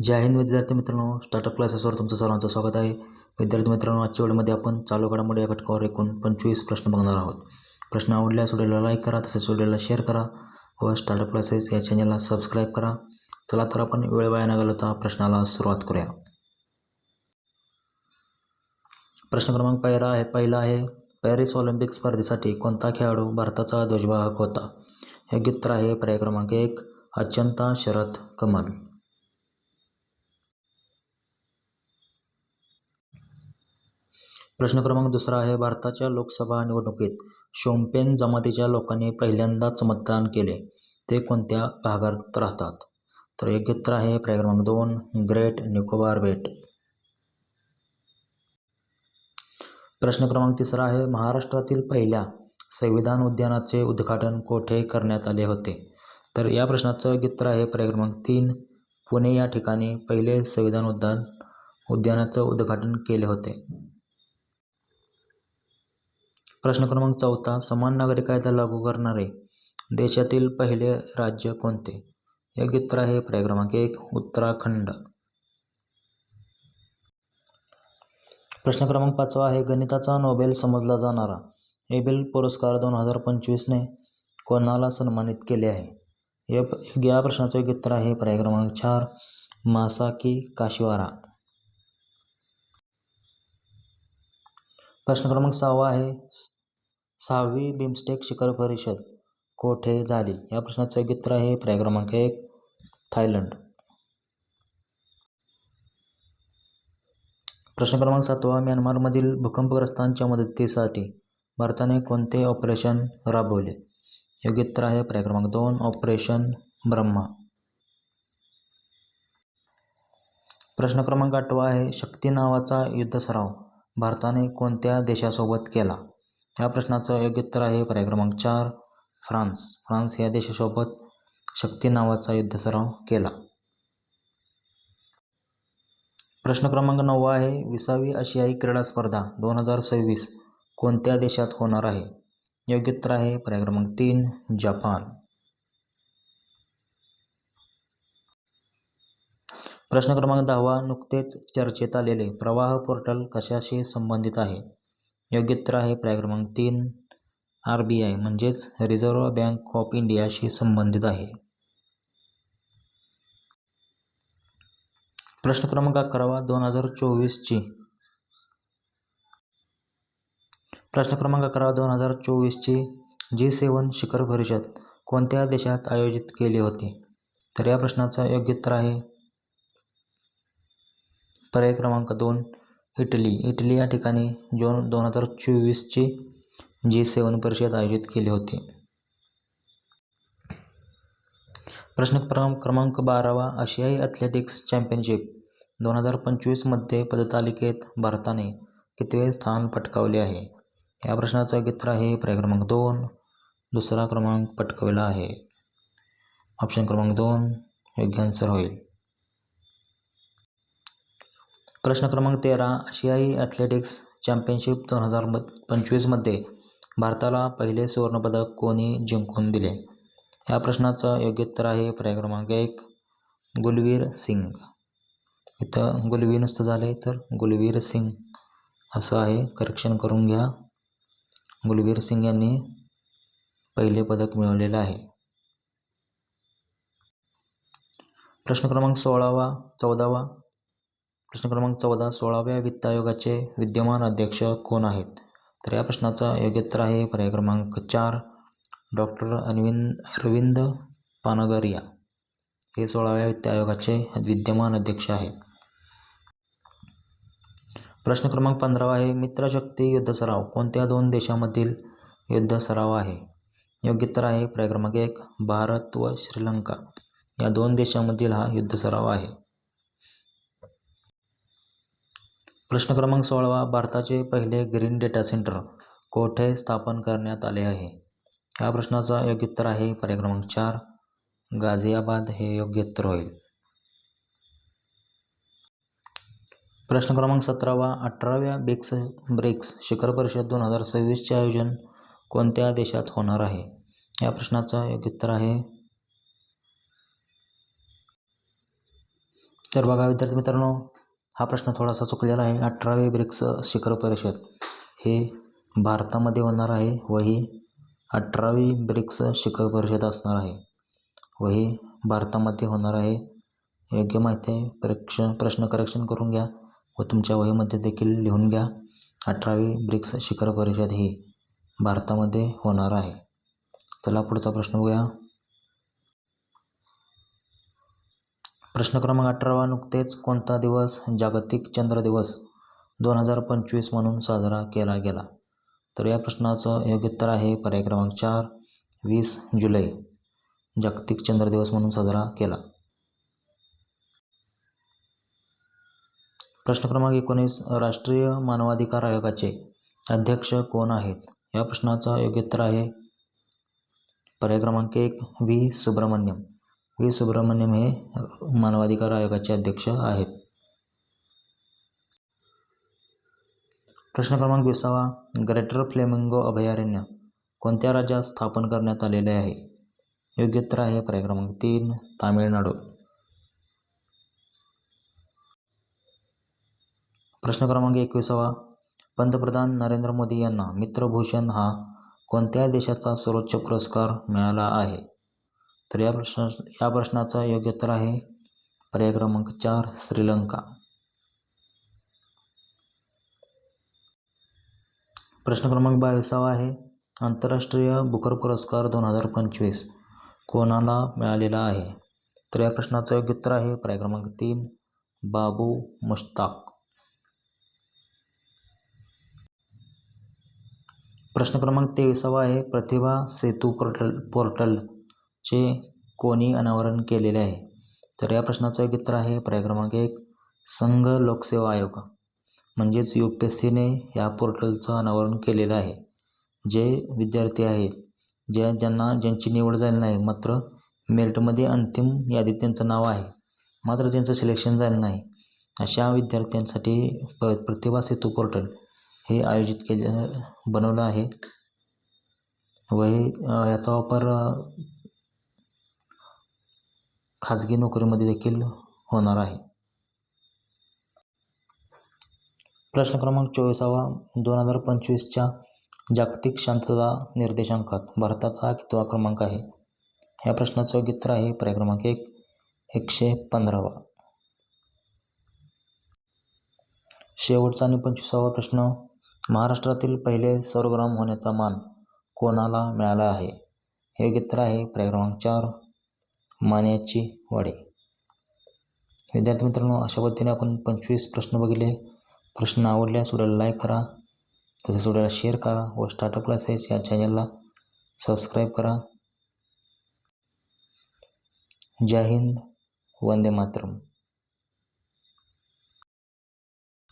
जय हिंद विद्यार्थी मित्रांनो स्टार्टअप क्लासेसवर तुमचं सर्वांचं स्वागत आहे. विद्यार्थी मित्रांनो आजच्या वेळेमध्ये आपण चालू घडामोडी या घटकावर एकूण पंचवीस प्रश्न बघणार आहोत. प्रश्न आवडल्यास व्हिडिओला लाईक करा तसेच व्हिडिओला शेअर करा व स्टार्टअप क्लासेस या चॅनलला सबस्क्राईब करा. चला तर आपण वेळ वाया न घालवता प्रश्नाला सुरुवात करूया. प्रश्न क्रमांक पहिला आहे पहिला आहे पॅरिस ऑलिम्पिक स्पर्धेसाठी कोणता खेळाडू भारताचा ध्वजवाहक होता? योग्य उत्तर आहे पर्याय क्रमांक एक अचंता शरद कमल. प्रश्न क्रमांक दुसरा आहे भारताच्या लोकसभा निवडणुकीत शोम्पेन जमातीच्या लोकांनी पहिल्यांदाच मतदान केले. ते कोणत्या भागात राहतात? तर योग्य उत्तर आहे पर्याय क्रमांक दोन ग्रेट निकोबार बेट. प्रश्न क्रमांक तिसरा आहे महाराष्ट्रातील पहिल्या संविधान उद्यानाचे उद्घाटन कोठे करण्यात आले होते? तर या प्रश्नाचं योग्य उत्तर आहे पर्याय क्रमांक तीन पुणे या ठिकाणी पहिले संविधान उद्यान उद्यानाचं उद्घाटन केले होते. प्रश्न क्रमांक चौथा समान नागरी कायदा लागू करणारे देशातील पहिले राज्य कोणते? योग्य उत्तर आहे पर्याय क्रमांक एक उत्तराखंड. प्रश्न क्रमांक पाचवा आहे गणिताचा नोबेल समजला जाणारा एबेल पुरस्कार दोन हजार पंचवीसने कोणाला सन्मानित केले आहे? या या प्रश्नाचं योग्य उत्तर आहे पर्याय क्रमांक चार मासाकी काशिवारा. प्रश्न क्रमांक सहावा आहे सहावी बिमस्टेक शिखर परिषद कोठे झाली? या प्रश्नाचं योग्य उत्तर आहे पर्याय क्रमांक एक थायलंड. प्रश्न क्रमांक सातवा म्यानमारमधील भूकंपग्रस्तांच्या मदतीसाठी भारताने कोणते ऑपरेशन राबवले? योग्य उत्तर आहे पर्याय क्रमांक दोन ऑपरेशन ब्रह्मा. प्रश्न क्रमांक आठवा आहे शक्ती नावाचा युद्ध सराव भारताने कोणत्या देशासोबत केला? या प्रश्नाचं योग्य उत्तर आहे. पर्याय क्रमांक चार फ्रान्स. फ्रान्स या देशासोबत शक्ती नावाचा युद्ध सराव केला. प्रश्न क्रमांक नववा आहे. विसावी आशियाई क्रीडा स्पर्धा दोन हजार सव्वीस कोणत्या देशात होणार आहे? योग्य उत्तर आहे. पर्याय क्रमांक तीन जपान. प्रश्न क्रमांक दहावा नुकतेच चर्चेत आलेले प्रवाह पोर्टल कशाशी संबंधित आहे? योग्य उत्तर आहे. पर्याय क्रमांक तीन आर बी आय म्हणजेच रिझर्व्ह बँक ऑफ इंडियाशी संबंधित आहे. प्रश्न क्रमांक अकरावा दोन हजार चोवीसची. प्रश्न क्रमांक अकरा दोन हजार चोवीसची जी सेवन शिखर परिषद कोणत्या देशात आयोजित केली होती? तर या प्रश्नाचं योग्य उत्तर आहे. पर्याय क्रमांक दोन इटली. इटली या ठिकाणी जून दोन हजार चोवीसची जी सेवन परिषद आयोजित केली होती. प्रश्न क्रमांक क्रमांक बारावा आशियाई ॲथलेटिक्स चॅम्पियनशिप दोन हजार पंचवीसमध्ये पदतालिकेत भारताने कितवे स्थान पटकावले आहे? या प्रश्नाचं उत्तर आहे पर्याय क्रमांक दोन. दुसरा क्रमांक पटकावला आहे. ऑप्शन क्रमांक दोन योग्य आन्सर होईल. प्रश्न क्रमांक तेरा आशियाई ॲथलेटिक्स चॅम्पियनशिप दोन हजार म पंचवीसमध्ये भारताला पहिले सुवर्णपदक कोणी जिंकून दिले? या प्रश्नाचं योग्य उत्तर आहे पर्याय क्रमांक एक गुलवीर सिंग. इथं गुलवीर नुसतं झालं आहे तर गुलवीर सिंग असं आहे. करेक्शन करून घ्या. गुलवीर सिंग यांनी पहिले पदक मिळवलेलं आहे. प्रश्न क्रमांक सोळावा चौदावा प्रश्न क्रमांक चौदा सोळाव्या वित्त आयोगाचे विद्यमान अध्यक्ष कोण आहेत? तर या प्रश्नाचा योग्य उत्तर आहे पर्याय क्रमांक चार डॉक्टर अरविंद अरविंद पानगरिया. हे सोळाव्या वित्त आयोगाचे विद्यमान अध्यक्ष आहेत. प्रश्न क्रमांक पंधरावा आहे मित्रशक्ती युद्ध सराव. कोणत्या दोन देशामधील युद्ध सराव आहे? योग्य उत्तर आहे पर्याय क्रमांक एक भारत व श्रीलंका. या दोन देशामधील हा युद्ध सराव आहे. प्रश्न क्रमांक सोळावा भारताचे पहिले ग्रीन डेटा सेंटर कोठे स्थापन करण्यात आले आहे? या प्रश्नाचा योग्य उत्तर आहे पर्याय क्रमांक चार गाझियाबाद. हे योग्य उत्तर होईल. प्रश्न क्रमांक सतरावा अठराव्या ब्रिक्स ब्रिक्स शिखर परिषद दोन हजार सव्वीसचे आयोजन कोणत्या देशात होणार आहे? या प्रश्नाचं योग्य उत्तर आहे. तर बघा विद्यार्थी मित्रांनो हा प्रश्न थोडासा चुकलेला आहे. अठरावे ब्रिक्स शिखर परिषद हे भारतामध्ये होणार आहे व ही अठरावी ब्रिक्स शिखर परिषद असणार आहे व ही भारतामध्ये होणार आहे. योग्य माहिती आहे? परीक्ष प्रश्न करेक्शन करून घ्या व तुमच्या वहीमध्ये देखील लिहून घ्या. अठरावी ब्रिक्स शिखर परिषद ही भारतामध्ये होणार आहे. चला पुढचा प्रश्न बघूया. प्रश्न क्रमांक अठरावा नुकतेच कोणता दिवस जागतिक चंद्र दिवस दोन हजार पंचवीस म्हणून साजरा केला गेला? तर या प्रश्नाचं योग्य उत्तर आहे पर्याय क्रमांक चार वीस जुलै. जागतिक चंद्र दिवस म्हणून साजरा केला. प्रश्न क्रमांक एकोणीस राष्ट्रीय मानवाधिकार आयोगाचे अध्यक्ष कोण आहेत? या प्रश्नाचं योग्य उत्तर आहे पर्याय क्रमांक एक व्ही सुब्रमण्यम. व्ही. सुब्रमण्यम हे मानवाधिकार आयोगाचे अध्यक्ष आहेत. प्रश्न क्रमांक विसावा. ग्रेटर फ्लेमिंगो अभयारण्य कोणत्या राज्यात स्थापन करण्यात आलेले आहे? योग्य उत्तर आहे पर्याय क्रमांक तीन तामिळनाडू. प्रश्न क्रमांक एकविसावा. पंतप्रधान नरेंद्र मोदी यांना मित्रभूषण हा कोणत्या देशाचा सर्वोच्च पुरस्कार मिळाला आहे? तर या प्रश्न या प्रश्नाचं योग्य उत्तर आहे पर्याय क्रमांक चार श्रीलंका. प्रश्न क्रमांक बावीसावा आहे. आंतरराष्ट्रीय बुकर पुरस्कार दोन हजार पंचवीस कोणाला मिळालेला आहे? तर या प्रश्नाचं योग्य उत्तर आहे पर्याय क्रमांक तीन बाबू मुश्ताक. प्रश्न क्रमांक तेविसावा आहे प्रतिभा सेतू पोर्टल पोर्टल. चे कोणी अनावरण केलेले आहे? तर या प्रश्नाचं योग्य उत्तर आहे पर्याय क्रमांक एक संघ लोकसेवा आयोग. म्हणजेच यू पी एस सीने या पोर्टलचं अनावरण केलेलं आहे. जे विद्यार्थी आहेत ज्या ज्यांना ज्यांची निवड झाली नाही मात्र मेरिटमध्ये अंतिम यादीत त्यांचं नाव आहे मात्र त्यांचं सिलेक्शन झालं नाही अशा विद्यार्थ्यांसाठी प प्रतिभा सेतू पोर्टल हे आयोजित केले बनवलं आहे. व हे याचा वापर खाजगी नोकरीमध्ये देखील होणार आहे. प्रश्न क्रमांक चोवीसावा दोन हजार पंचवीसच्या जागतिक शांतता निर्देशांकात भारताचा कितवा क्रमांक आहे? या प्रश्नाचं योग्य उत्तर आहे पर्याय क्रमांक एक एकशे पंधरावा. शेवटचा आणि पंचवीसावा प्रश्न महाराष्ट्रातील पहिले सौरग्राम होण्याचा मान कोणाला मिळाला आहे? हे योग्य उत्तर आहे पर्याय क्रमांक चार मान्याची वाडे विद्यार्थी मित्रांनो अशा पद्धतीने आपण पंचवीस प्रश्न बघितले. प्रश्न आवडल्यास व्हिडिओला लाईक करा. तसेच व्हिडिओला शेअर करा व स्टार्टअप क्लासेस या चॅनलला सबस्क्राईब करा. जय हिंद. वंदे मातरम.